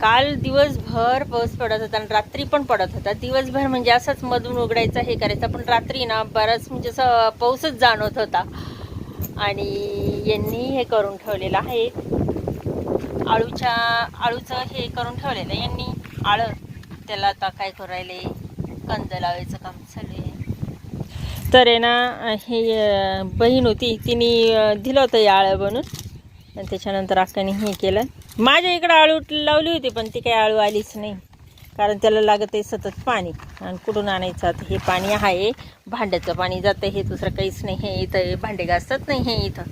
काल दिवसभर पाऊस पडत होता आणि रात्री पण पडत होता. दिवसभर म्हणजे असंच मधून उघडायचं हे करायचं. पण रात्री ना बराच म्हणजे असं पाऊसच जाणवत होता. आणि यांनी हे करून ठेवलेलं आहे. आळूच्या आळूचं हे करून ठेवलेलं आहे. यांनी आळं त्याला आता काय करू राहिले? कंद लावायचं काम चालू आहे. तर आहे ना हे बहीण होती तिने दिलं होतं हे आळं बनून. आणि त्याच्यानंतर अक्काने हे केलं. माझ्या इकडं आळू लावली होती पण ती काही आळू आलीच नाही. कारण त्याला लागत आहे सतत पाणी. आणि कुठून आणायचं? आता हे पाणी आहे. भांड्याचं पाणी जातं. हे दुसरं काहीच नाही. हे इथं हे भांडे घासतात नाही. हे इथं.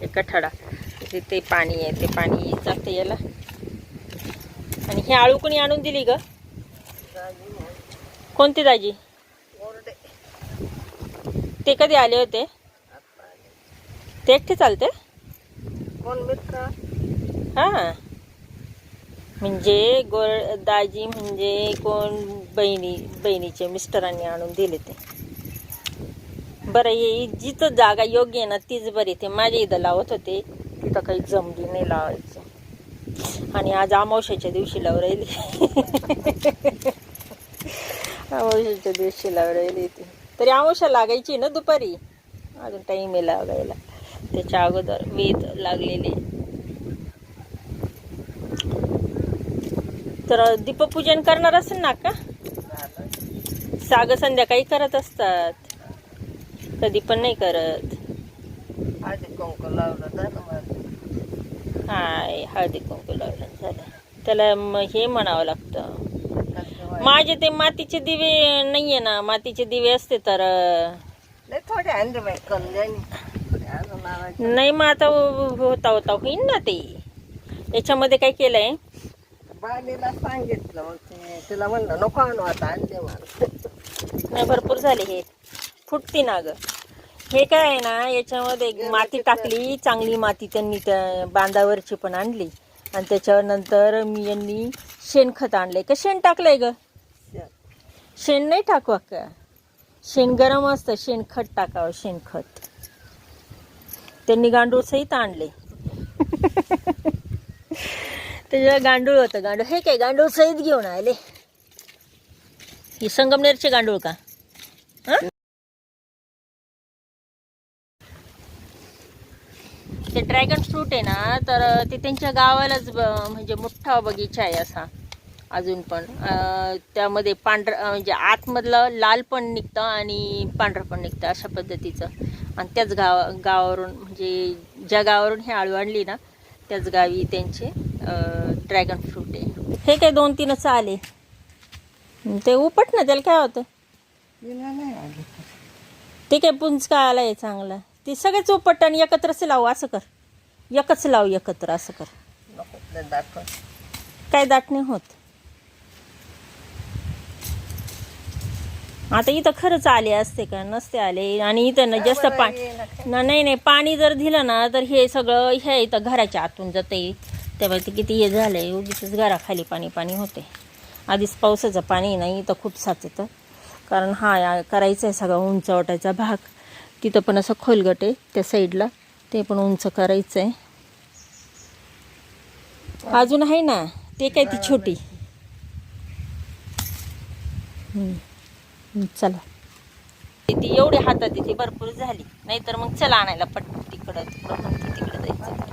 हे कठडा. ते ते पाणी आहे. ते पाणी जातं याला. आणि हे आळू कोणी आणून दिली ग? कोणती दाजी? ते कधी आले होते? ते एकटे चालते? कोण मित्र? हां. म्हणजे गोर दाजी म्हणजे कोण बहिणी बहिणीचे मिस्टरांनी आणून दिले ते. बरं हे जिथं जागा योग्य आहे ना तीच बरी ते माझ्या इथं लावत होते. तिथं काही जमली नाही लावायचं. आणि आज अमावश्याच्या दिवशी लावून राहिली अमावश्याच्या दिवशी लावून राहिली ती. तरी अमावश्या लागायची ना दुपारी. अजून टाईम आहे लागायला. त्याच्या अगोदर वेद लागलेले. तर दीपपूजन करणार असेल ना का? साग संध्याकाळी करत असतात. कधी पण नाही करत. आधी कुंकू लावलं झालं हाय हळदी कुंकू लावलं झालं. त्याला हे म्हणावं लागतं? माझे ते मातीचे दिवे नाहीये ना मातीचे दिवे असते तर थोडे आणले बाई नाही मग आता होता होता होईन ना ते. याच्यामध्ये काय केलंय? बालीला सांगितलं मग ते तिला म्हणलं नको आणू आता आणले मला. नाही भरपूर झाले हे. फुटती ना ग. हे काय आहे ना याच्यामध्ये माती टाकली चांगली माती त्यांनी त्या बांधावरची पण आणली. आणि त्याच्यावर नंतर मी यांनी शेणखत आणलंय. का शेण टाकलंय ग? शेण. नाही टाकवा का? शेण गरम असतं शेणखत टाकावं शेणखत. त्यांनी गांडूळ सहित आणले त्याच्या गांडूळ होतं गांडूळ. हे काय गांडूळ सहित घेऊन आले. हे संगमनेरचे गांडूळ का? ते ड्रॅगन फ्रूट आहे ना तर ते त्यांच्या गावालाच म्हणजे मोठा बगीचा आहे असा अजून पण. त्यामध्ये पांढरं म्हणजे आतमधलं लाल पण निघतं आणि पांढरं पण निघतं अशा पद्धतीचं. आणि त्याच गाव गावावरून म्हणजे ज्या गावावरून हे आळू आणली ना त्याच गावी त्यांचे ड्रॅगन फ्रूट आहे. हे काय दोन तीनच आले ते उपट ना त्याला काय होतं? आली ते काय पुंज काय आलाय चांगला. ते सगळेच उपट आणि एकत्रच लावू असं कर. एकच लाव एकत्र असं कर. काय दाट नाही होत. आता इथं खरंच आले असते का? नसते आले. आणि इथं ना जास्त पाणी ना नाही नाही. पाणी जर दिलं ना तर हे सगळं हे इथं घराच्या आतून जाते त्यामुळे ते किती हे झालंय. उगीच घराखाली पाणी पाणी होते आधीच पावसाचं पाणी नाही इथं खूप साचतं कारण हा करायचं आहे सगळा उंच वाटायचा भाग. तिथं पण असं खोलगट आहे त्या साईडला. ते पण उंच करायचं आहे अजून आहे ना? ते काय ती छोटी? चला. ती एवढी हातात ती भरपूर झाली. नाहीतर मग चला आणायला पट तिकडं तिकडं तिकडं जायचं.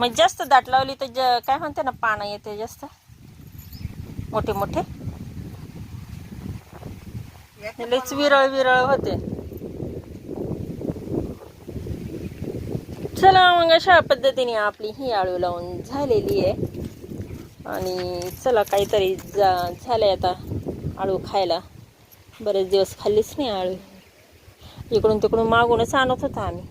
मग जास्त दाट लावली तर ज- काय म्हणते ना पानं येते जास्त? मोठे मोठे? लयच विरळ विरळ होते. चला मग अशा पद्धतीने आपली ही आळू लावून झालेली आहे. आणि चला काहीतरी जा झालं आता आळू खायला. बरेच दिवस खाल्लीच नाही आळू. इकडून तिकडून मागूनच आणत होता आम्ही.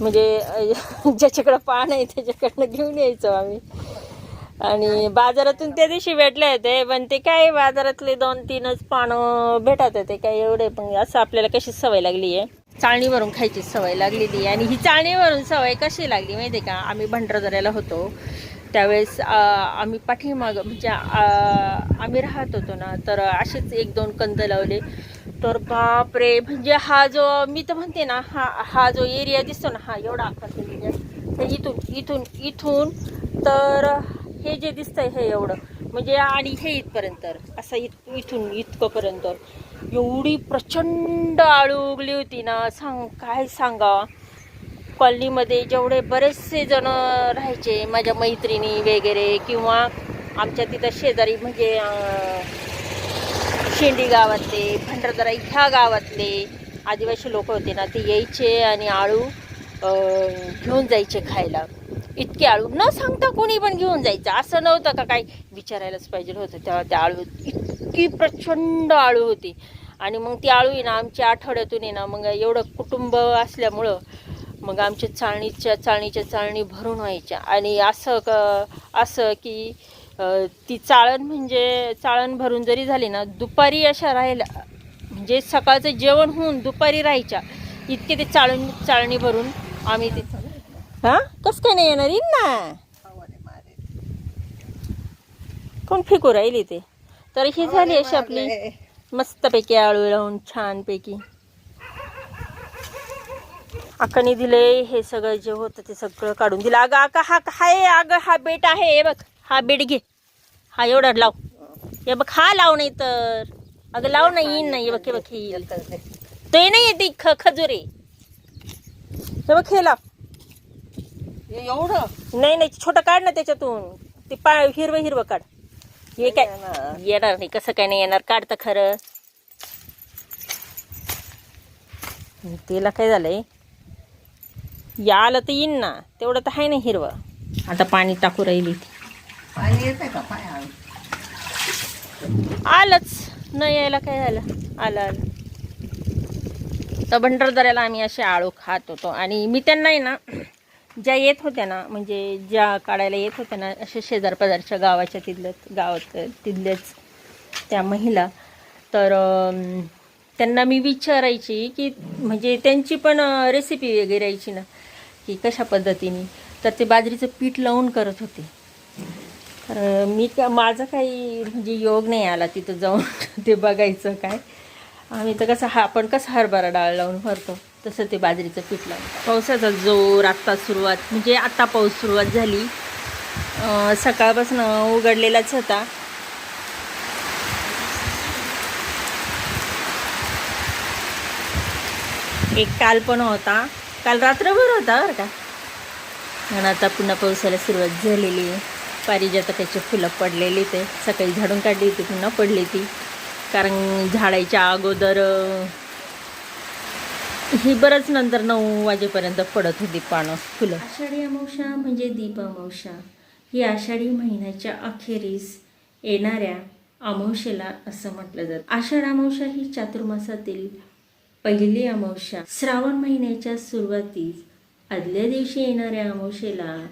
म्हणजे ज्याच्याकडं पान आहे त्याच्याकडनं घेऊन यायचो आम्ही. आणि बाजारातून त्या दिवशी भेटले होते पण ते काय बाजारातले दोन तीनच पानं भेटत होते काय एवढे पण असं आपल्याला कशी सवय लागली आहे चाळणीवरून खायची सवय लागलेली. आहे आणि ही चाळणीवरून सवय कशी लागली माहिती आहे का? आम्ही भंडारदऱ्याला होतो. त्यावेळेस आम्ही पाठीमाग म्हणजे आम्ही राहत होतो ना तर असेच एक दोन कंद लावले. तर बापरे म्हणजे हा जो मी तर म्हणते ना हा हा जो एरिया दिसतो ना हा एवढा आकार एरिया म्हणजे, हे इथून इथून इथून तर हे जे दिसतंय हे एवढं. म्हणजे आणि हे इथपर्यंत असं इथ इथून इतकंपर्यंत. एवढी प्रचंड आळू उगली होती ना सांग काय सांगा कॉलनीमध्ये जेवढे बरेचसे जण राहायचे माझ्या मैत्रिणी वगैरे किंवा आमच्या तिथं शेजारी म्हणजे शेंडी गावातले भंडारदरा ह्या गावातले आदिवासी लोक होते ना ते यायचे आणि आळू घेऊन जायचे खायला. इतके आळू न सांगता कोणी पण घेऊन जायचं. असं नव्हतं का काही विचारायलाच पाहिजे होतं. तेव्हा त्या आळू इतकी प्रचंड आळू होती. आणि मग ती आळू आहे ना आमच्या आठवड्यातून आहे ना मग एवढं कुटुंब असल्यामुळं मग आमच्या चाळणीच्या चाळणीच्या चाळणी भरून व्हायच्या. आणि असं क असं की ती चाळण म्हणजे चाळण भरून जरी झाली ना दुपारी अशा राहिल्या म्हणजे सकाळचं जेवण होऊन दुपारी राहायच्या. इतके ते चाळण चाळणी भरून आम्ही ते हां? कसं काय नाही येणार? येईन ना. कोण फेकू राहिली ते? तर ही झाली अशी आपली. मस्तपैकी आळू लावून छानपैकी. अक्काने दिले हे सगळं जे होतं ते सगळं काढून दिलं. अगं अक्का हा हाय अगं हा बेट आहे हे बघ हा बेट घे. हा एवढा लाव. हे बघ हा लाव नाही तर. अगं लाव नाही येईन नाही बघ हे बघ हे येईल. एकच दे. ते नाही येते ख खजुरे हे बघ हे लाव. एवढं? नाही नाही छोटं काढ ना त्याच्यातून. ते पा हिरवं हिरवं काढ. हे काय. येणार नाही कसं काय नाही येणार काढतं खरं. तिला काय झालंय? या आलं तर येईन ना. तेवढं तर आहे ना हिरवं. आता पाणी टाकू राहिली. ती. पाणी येते का? आलंच. न यायला काय झालं? आलं आलं. तर भंडारदऱ्याला आम्ही असे आळू खात होतो. आणि मी त्यांना ना ज्या येत होत्या ना म्हणजे ज्या काढायला येत होत्या ना अशा शेजार पाजारच्या गावाच्या तिथल्याच गावात तिथल्याच त्या महिला. तर त्यांना मी विचारायची की म्हणजे त्यांची पण रेसिपी वगैरे यायची ना. की कशा पद्धतीने. तर ते बाजरीचं पीठ लावून करत होते. तर मी का माझं काही म्हणजे योग नाही आला तिथं जाऊन. ते बघायचं काय. आम्ही तर कसं हा आपण कसं हरभरा डाळ लावून भरतो तसं ते बाजरीचं पीठ लावून. पावसाचा जोर आत्ता सुरुवात म्हणजे आत्ता पाऊस सुरुवात झाली. सकाळपासून उघडलेलाच होता. एक काल पण होता. काल रात्रभर होता बरं का? आणि आता पुन्हा पावसाला सुरुवात झालेली आहे. पारिजातकाची फुलं पडलेली ते. सकाळी झाडून काढली होती पुन्हा पडली ती. कारण झाडायच्या अगोदर ही बरंच नंतर नऊ वाजेपर्यंत पडत होती पानं फुलं. आषाढी अमावशा म्हणजे दीप अमावशा ही आषाढी महिन्याच्या अखेरीस येणाऱ्या अमावशेला असं म्हटलं जातं. आषाढ अमावशा ही चातुर्मासातील पहिली अमावस्या. श्रावण महिन्याच्या सुरुवातीस आदल्या दिवशी येणाऱ्या अमावस्येला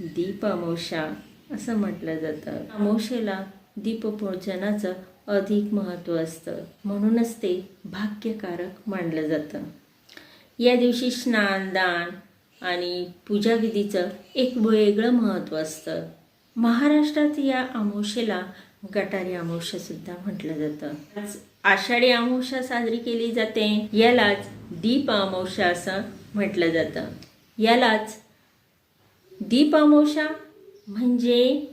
दीप अमावस्या असं म्हटलं जातं. अमावस्येला दीपपूजनाचं अधिक महत्त्व असतं. म्हणूनच ते भाग्यकारक मानलं जातं. या दिवशी स्नान दान आणि पूजाविधीचं एक वेगळं महत्त्व असतं. महाराष्ट्रात या अमावस्येला गटारी अमावस्या सुद्धा म्हटलं जातं. आषाढी अमावस्या साजरी केली जाते. यालाच दीप अमावस्या असं म्हटलं जातं. यालाच दीप अमावस्या म्हणजे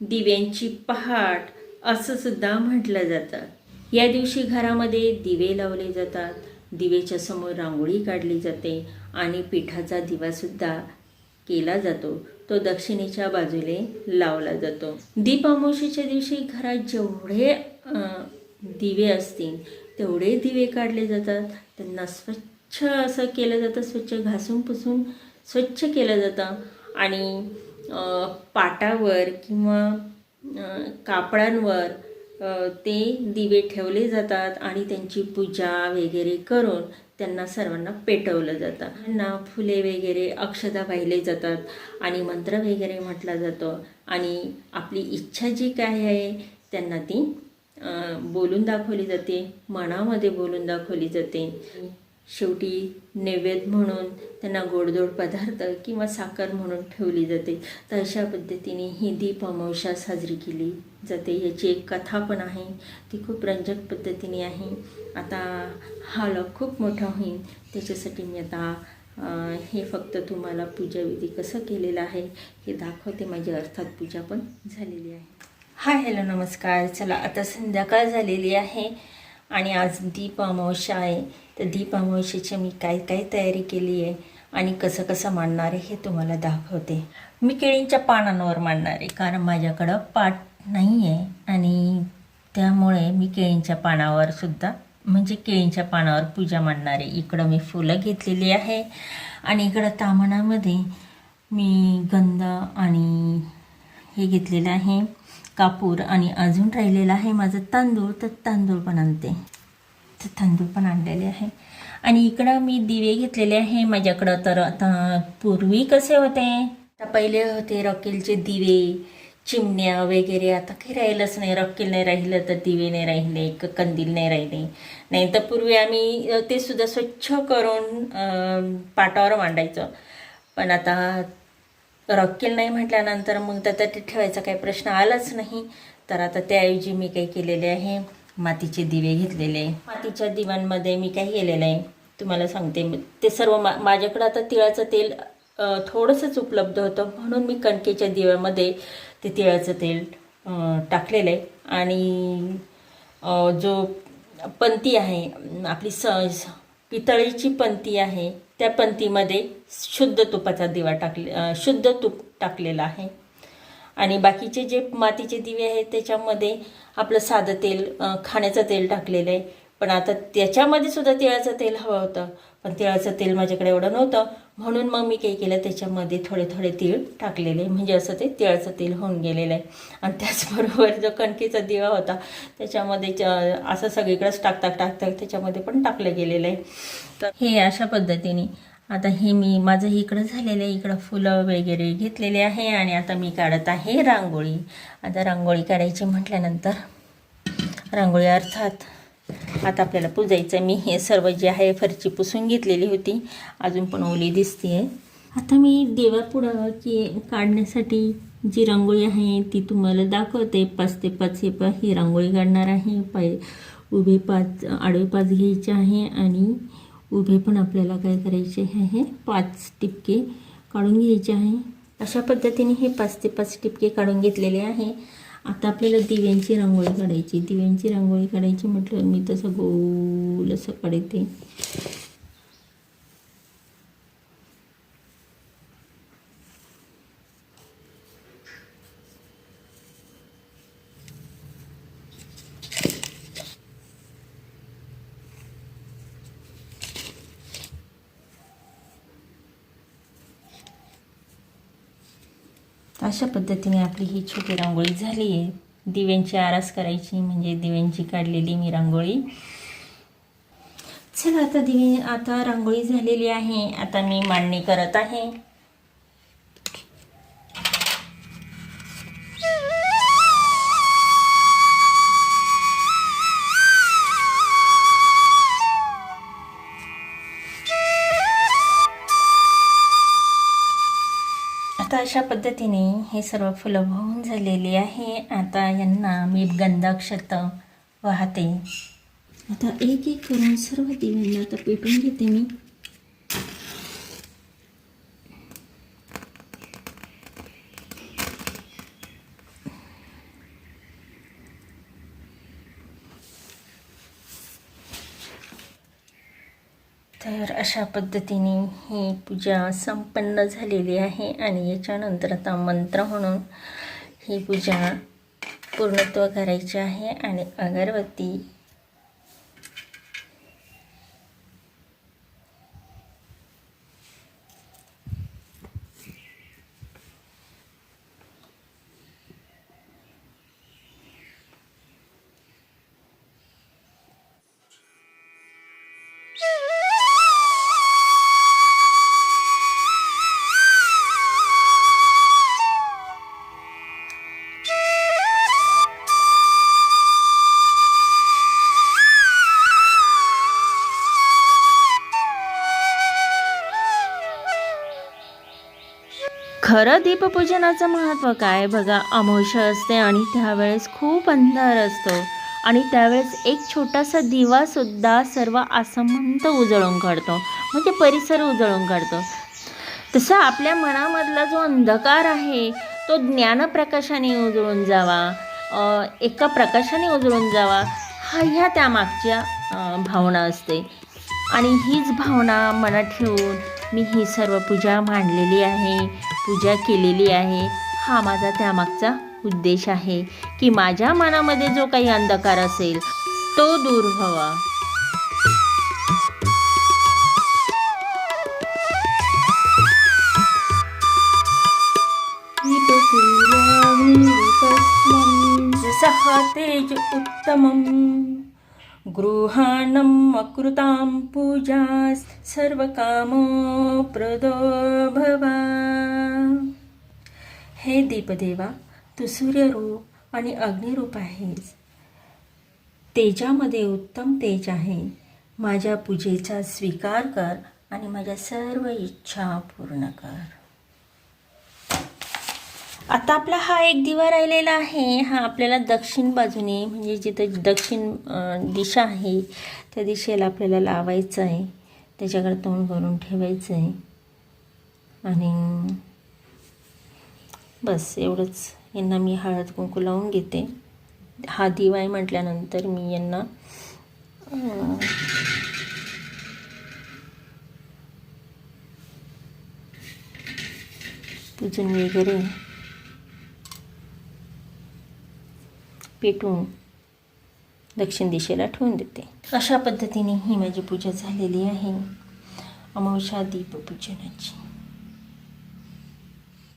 दिव्यांची पहाट असं सुद्धा म्हटलं जातं. या दिवशी घरामध्ये दिवे लावले जातात. दिवेच्या समोर रांगोळी काढली जाते आणि पिठाचा दिवासुद्धा केला जातो. तो दक्षिणेच्या बाजूने लावला जातो. दीप अमावस्येच्या दिवशी घरात जेवढे दिवे असतील तेवढे दिवे काढले जातात. त्यांना स्वच्छ असं केलं जातं स्वच्छ घासून पुसून स्वच्छ केलं जातं. आणि पाटावर किंवा कापडांवर ते दिवे ठेवले जातात आणि त्यांची पूजा वगैरे करून त्यांना सर्वांना पेटवलं जातं. त्यांना फुले वगैरे अक्षता वाहिले जातात आणि मंत्र वगैरे म्हटला जातो. आणि आपली इच्छा जी काय आहे त्यांना ती बोलून दाखवली जाते मनामध्ये बोलून दाखवली जाते. शेवटी नैवेद्य म्हणून त्यांना गोडधोड पदार्थ किंवा साखर म्हणून ठेवली जाते. तर अशा पद्धतीने ही दीप अमावस्या साजरी केली जाते. याची एक कथा पण आहे. ती खूप रंजक पद्धतीने आहे. आता हा लॉग खूप मोठा होईल. त्याच्यासाठी मी आता हे फक्त तुम्हाला पूजाविधी कसं केलेलं आहे हे दाखवते. माझी अर्थात पूजा पण झालेली आहे. हाय हॅलो नमस्कार. चला आता संध्याकाळ झालेली आहे आणि आज दीप अमावस्या आहे. तर दीप अमावस्येची मी काय काय तयारी केली आहे आणि कसं कसं मांडणार आहे हे तुम्हाला दाखवते. मी केळींच्या पानांवर मांडणार आहे कारण माझ्याकडं पाट नाही आहे आणि त्यामुळे मी केळींच्या पानावर सुद्धा म्हणजे केळींच्या पानावर पूजा मांडणार आहे. इकडं मी फुलं घेतलेली आहे आणि इकडं तामणामध्ये मी गंध आणि हे घेतलेलं आहे. कापूर आणि अजून राहिलेलं आहे माझं तांदूळ तर तांदूळ पण आणते. तर तांदूळ पण आणलेले आहे. आणि इकडं मी दिवे घेतलेले आहे माझ्याकडं तर आता पूर्वी कसे होते? तर पहिले होते रॉकेलचे दिवे चिमण्या वगैरे. आता काही राहिलंच नाही. रॉकेल नाही राहिलं तर दिवे नाही राहिले क कंदील नाही राहिले. नाही तर पूर्वी आम्ही ते सुद्धा स्वच्छ करून पाटावर मांडायचं. पण आता रॉकेल नाही म्हटल्यानंतर मग तर ते ठेवायचा काही प्रश्न आलाच नाही. तर आता त्याऐवजी मी काही केलेले आहे. मातीचे दिवे घेतलेले. मातीच्या दिव्यांमध्ये मी काय केलेलं आहे. तुम्हाला सांगते ते सर्व मा माझ्याकडं आता तिळाचं तेल थोडंसंच उपलब्ध होतं. म्हणून मी कणकेच्या दिव्यामध्ये ते तिळाचं तेल टाकलेलं आहे. आणि जो पंती आहे आपली स स- पितळीची पंती आहे त्या पंतीमध्ये शुद्ध तुपाचा दिवा टाकले शुद्ध तूप टाकलेला आहे. आणि बाकीचे जे मातीचे दिवे आहेत त्याच्यामध्ये आपलं साधं तेल खाण्याचं तेल टाकलेलं आहे. पण आता त्याच्यामध्ये सुद्धा तिळाचं तेल हवं होतं. पण तिळाचं तेल माझ्याकडे एवढं नव्हतं. म्हणून मग मी काय केलं त्याच्यामध्ये थोडे थोडे तीळ टाकलेले. म्हणजे असं ते तिळाचं तेल होऊन गेलेलं आहे. आणि त्याचबरोबर जो कणकेचा दिवा होता त्याच्यामध्ये च- असं सगळीकडेच टाकता टाकता त्याच्यामध्ये पण टाकलं गेलेलं आहे. तर हे अशा पद्धतीने. आता हे मी माझं इकडं झालेलं आहे. इकडं फुलं वगैरे घेतलेले आहे आणि आता मी काढत आहे रांगोळी. आता रांगोळी काढायची म्हटल्यानंतर रांगोळी अर्थात आता आपल्याला पुजायचं मी हे सर्व जे आहे फरची पुसून घेतलेली होती. अजून पण ओली दिसते आता मी देवापुढं की काढण्यासाठी जी रांगोळी आहे ती तुम्हाला दाखवते. पाच ते पाच हे पा ही रांगोळी काढणार आहे. पाय उभे पाच आडवे पाच घ्यायचे आहे आणि उभे पण आपल्याला काय करायचे आहे पाच टिपके काढून घ्यायचे आहे. अशा पद्धतीने हे पाच ते पाच टिपके काढून घेतलेले आहे. आता आपल्याला दिव्यांची रांगोळी काढायची. दिव्यांची रांगोळी काढायची म्हटलं मी तसं गोल असं काढते. अशा पद्धतीने आपली ही छोटी रांगोळी झाली आहे. दिव्यांची आरास करायची म्हणजे दिव्यांची काढलेली मी रांगोळी. चला आता दिवे आता रांगोळी झालेली आहे. आता मी मांडणी करत आहे. अशा पद्धतीने हे सर्व फुलं वाहून झालेली आहे. आता यांना मी गंधाक्षत वाहते. आता एक एक करून सर्व दिव्यांना आता पेटून घेते मी तर अशा पद्धतीने ही पूजा संपन्न झालेली आहे आणि याच्यानंतर आता मंत्र म्हणून ही पूजा पूर्णत्व करायची आहे आणि अगरबत्ती खरं दीपपूजनाचं महत्त्व काय? बघा अमावश्य असते आणि त्यावेळेस खूप अंधार असतो. आणि त्यावेळेस एक छोटासा दिवासुद्धा सर्व आसमंत उजळून काढतो. म्हणजे परिसर उजळून काढतो. तसं आपल्या मनामधला जो अंधकार आहे तो ज्ञानप्रकाशाने उजळून जावा एका प्रकाशाने उजळून जावा हा ह्या त्यामागच्या भावना असते. आणि हीच भावना मनात ठेवून मी ही सर्व पूजा मांडलेली आहे. पूजा केलेली आहे. हा माझा त्यामागचा उद्देश आहे की माझ्या मनामध्ये जो काही अंधकार असेल तो दूर व्हावा. सह तेज उत्तमं गृहाणम् अकृतां पूजा सर्वकामप्रदो हे दीपदेवा तू सूर्यरूप आणि अग्निरूप आहेस. तेजामध्ये उत्तम तेज आहे. माझ्या पूजेचा स्वीकार कर आणि माझ्या सर्व इच्छा पूर्ण कर. आता आपला हा एक दिवा राहिलेला आहे. हा आपल्याला दक्षिण बाजूने म्हणजे जिथं दक्षिण दिशा आहे त्या दिशेला आपल्याला लावायचं आहे. त्याच्याकडे तोंड करून ठेवायचं आहे. आणि बस एवढंच. यांना मी हळद कुंकू लावून घेते. हा दिवा आहे म्हटल्यानंतर मी यांना पूजन वगैरे पेटवून दक्षिण दिशेला ठेवून देते. अशा पद्धतीने ही माझी पूजा झालेली आहे. अमावस्या दीपपूजनाची.